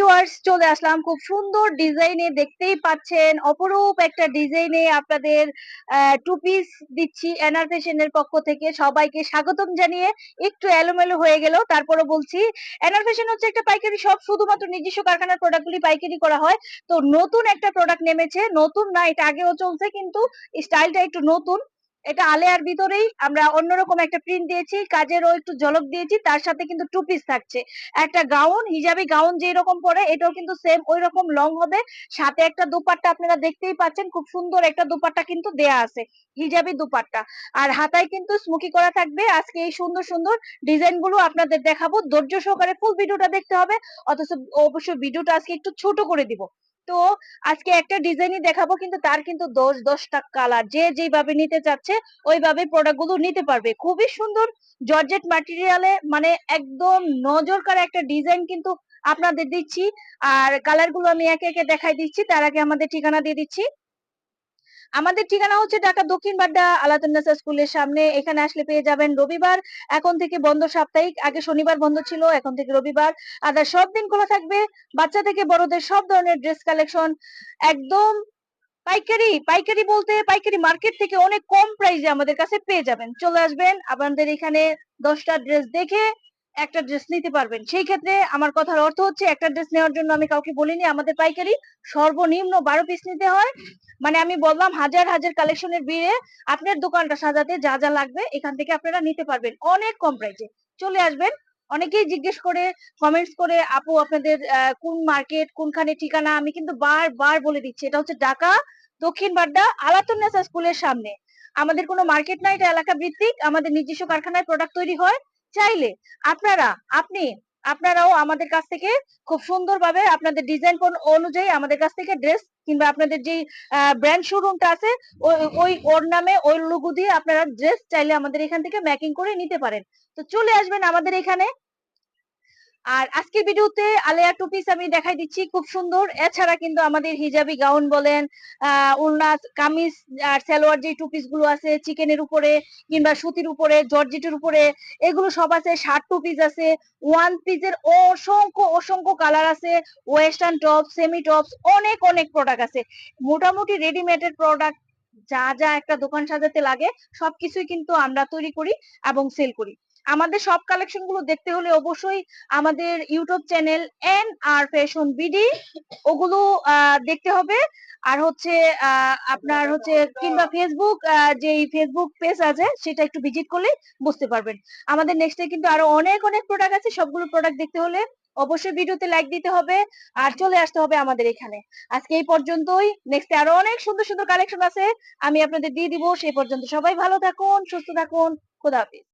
Viewers চলে আসলাম। খুব সুন্দর ডিজাইনে দেখতেই পাচ্ছেন, অপরূপ একটা ডিজাইনে আপনাদের টু পিস দিচ্ছি এনআর ফ্যাশনের পক্ষ থেকে। সবাইকে স্বাগতম জানিয়ে একটু এলোমেলো হয়ে গেল। তারপরে বলছি এনআর ফ্যাশন হচ্ছে একটা পাইকারি শপ শুধুমাত্র নিজস্ব কারখানার প্রোডাক্টগুলি পাইকারি করা হয়। তো নতুন একটা প্রোডাক্ট নেমেছে, নতুন না, এটা আগেও চলছে, কিন্তু স্টাইলটা একটু নতুন। এটা আলেয়ার ভিতরেই আমরা অন্যরকম একটা প্রিন্ট দিয়েছি কাজেরও একটু ঝলক দিয়েছি, তার সাথে কিন্তু টু পিস থাকছে। একটা গাউন হিজাবি গাউন যেই রকম পরে, এটাও কিন্তু সেম ওই রকম লং হবে। সাথে একটা দুপাট্টা আপনারা দেখতেই পাচ্ছেন, খুব সুন্দর একটা দুপাট্টা কিন্তু দেয়া আছে হিজাবি দুপাট্টা। আর হাতায় কিন্তু স্মুকি করা থাকবে, আজকে এই সুন্দর সুন্দর ডিজাইনগুলো আপনাদের দেখাবো। ধৈর্য সহকারে ফুল ভিডিওটা দেখতে হবে, অথচ অবশ্যই ভিডিওটা আজকে একটু ছোট করে দিব। তো আজকে একটা ডিজাইনই দেখাবো, কিন্তু তার কিন্তু দশ, দশটা কালার যে যেভাবে নিতে চাচ্ছে, ওইভাবে প্রোডাক্টগুলো নিতে পারবে। খুবই সুন্দর জর্জেট ম্যাটেরিয়ালে মানে একদম নজর কাড়া একটা ডিজাইন কিন্তু আপনাদের দিচ্ছি। আর কালারগুলো আমি একে একে দেখাই দিচ্ছি। তার আগে আমাদের ঠিকানা দিয়ে দিচ্ছি। আমাদের ঠিকানা হচ্ছে ঢাকা দক্ষিণ বাড্ডা আলাতুন্নাসা স্কুলের সামনে। এখানে আসলে পেয়ে যাবেন রবিবার, এখন থেকে বন্ধ সাপ্তাহিক। আগে শনিবার বন্ধ ছিল, এখন থেকে রবিবার। আদার সব দিন খোলা থাকবে। বাচ্চা থেকে বড়দের সব ধরনের ড্রেস কালেকশন একদম পাইকারি পাইকারি বলতে পাইকারি মার্কেট থেকে অনেক কম প্রাইসে আমাদের কাছে পেয়ে যাবেন। চলে আসবেন আপনাদের এখানে দশটা ড্রেস দেখে একটা ড্রেস নিতে পারবেন। সেই ক্ষেত্রে আমার কথার অর্থ হচ্ছে একটা ড্রেস নেওয়ার জন্য আমি কাউকে বলিনি, আমাদের পাইকারি সর্বনিম্ন বারো পিস নিতে হয়। মানে আমি বললাম হাজার হাজার কালেকশনের বিয়ে আপনার দোকানটা সাজাতে যা যা লাগবে এখান থেকে আপনারা নিতে পারবেন। অনেক কম প্রাইসে চলে আসবেন। অনেকেই জিজ্ঞেস করে কমেন্টস করে, আপু, আপনাদের কোন মার্কেট কোনখানে ঠিকানা? আমি কিন্তু বারবার বলে দিচ্ছি, এটা হচ্ছে ঢাকা দক্ষিণ বাড্ডা আলাতুন্নেসা স্কুলের সামনে। আমাদের কোনো মার্কেট নাই এটা এলাকা ভিত্তিক আমাদের নিজস্ব কারখানায় প্রোডাক্ট তৈরি হয়। চাইলে আপনারা, আপনি, আপনারাও আমাদের কাছ থেকে খুব সুন্দরভাবে আপনাদের ডিজাইন অনুযায়ী আমাদের কাছ থেকে ড্রেস কিংবা আপনাদের যে ব্র্যান্ড শোরুমটা আছে ওই ওর নামে ওই লুগু দিয়ে আপনারা ড্রেস চাইলে আমাদের এখান থেকে ম্যাকিং করে নিতে পারেন। তো চলে আসবেন আমাদের এখানে। আর আজকের ভিডিওতে আলেয়া টু পিস আমি দেখাই দিচ্ছি, খুব সুন্দর। এছাড়া কিন্তু আমাদের হিজাবি গাউন বলেন উলনা কামিজ আর সালোয়ার যে টু পিসগুলো আছে, চিকেনের উপরে কিংবা সুতির উপরে, জর্জেটের উপরে, এগুলো সব আছে। শার্ট টু পিস আছে, ওয়ান পিসের অসংখ্য অসংখ্য কালার আছে। ওয়েস্টার্ন টপ সেমি টপস, অনেক অনেক প্রোডাক্ট আছে। মোটামুটি রেডিমেডের প্রোডাক্ট যা যা একটা দোকান সাজাতে লাগে, সবকিছুই কিন্তু আমরা তৈরি করি এবং সেল করি। আমাদের সব কালেকশনগুলো দেখতে হলে অবশ্যই আমাদের YouTube channel N R fashion B ওগুলো দেখতে হবে। আর হচ্ছে আপনার হচ্ছে কিংবা ফেসবুক যে ফেসবুক পেজ আছে সেটা একটু ভিজিট করলে বুঝতে পারবেন। আমাদের নেক্সটে কিন্তু আরও অনেক অনেক প্রোডাক্ট আছে। সবগুলো প্রোডাক্ট দেখতে হলে অবশ্যই ভিডিওতে লাইক দিতে হবে আর চলে আসতে হবে আমাদের এখানে। আজকে এই পর্যন্তই। নেক্সটে আরও অনেক সুন্দর সুন্দর কালেকশন আছে। আমি আপনাদের দিয়ে দিব। সেই পর্যন্ত সবাই ভালো থাকুন, সুস্থ থাকুন। খোদা হাফিজ।